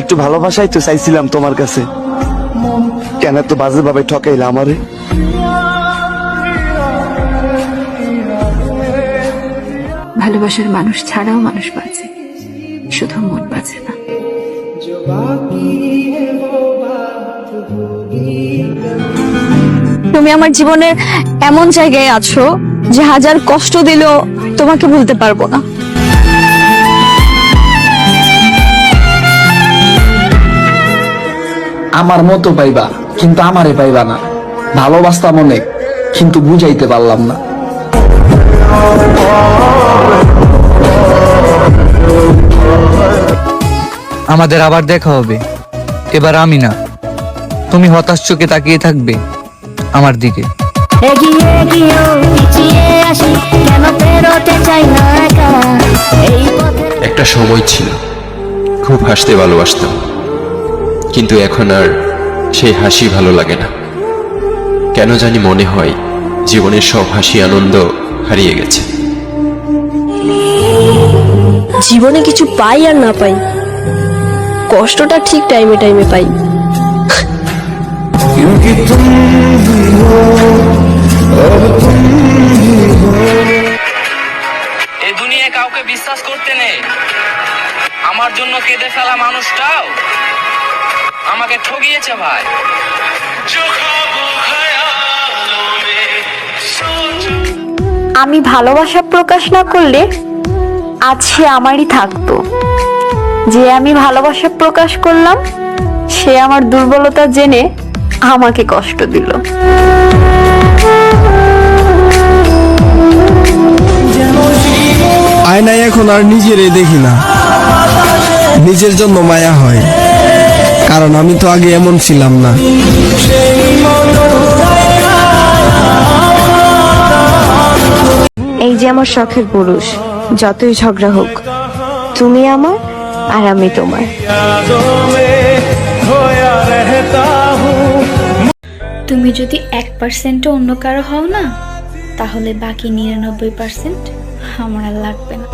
একটু ভালোবাসাই তো চাইছিলাম তোমার কাছে। কেন তো বাজে ভাবে ঠকাইলা আমারে? ভালোবাসার মানুষ ছাড়াও মানুষ বাঁচে শুধু মন বাঁচে না। তুমি আমার জীবনের এমন জায়গায় আছো যে হাজার কষ্ট দিলেও তোমাকে ভুলতে পারব না। আমার মতো পাইবা কিন্তু আমারে পাইবা না। ভালোবাসতাম অনেক কিন্তু বুঝাইতে পারলাম না। আমাদের আবার দেখা হবে। এবার আমি না। তুমি হতাশ চোখে তাকিয়ে থাকবে আমার দিকে। এগিয়ে গিয়েও পিছিয়ে আসি কেন পেরোতে চাই না একা? এই পথে একটা সময় ছিল খুব হাসতে ভালোবাসতাম। কিন্তু এখন আর সেই হাসি ভালো লাগে না। কেন জানি মনে হয় জীবনের সব হাসি আনন্দ হারিয়ে গেছে। জীবনে কিছু পাই আর না পাই। কষ্টটা ঠিক টাইমে টাইমে পাই। এই দুনিয়ায় কাউকে বিশ্বাস করতে নেই। আমার জন্য কেঁদে ফেলা মানুষটাও। আমাকে ঠগিয়েছে ভাই। আমি ভালোবাসা প্রকাশ না করলে আজ সে আমারই থাকতো। যে আমি ভালোবাসা প্রকাশ করলাম সে আমার দুর্বলতা জেনে আমাকে কষ্ট দিল। আয়নায় এখন আর নিজেরে দেখি না। নিজের জন্য মায়া হয়। কারণ আমি তো আগে এমন ছিলাম না। এই যে আমার শখের পুরুষ যতই ঝগড়া হোক তুমি আমার আর আমি তোমার। তুমি যদি এক পার্সেন্টও অন্য কারও হও না তাহলে বাকি নিরানব্বই পার্সেন্ট আমার আর লাগবে না।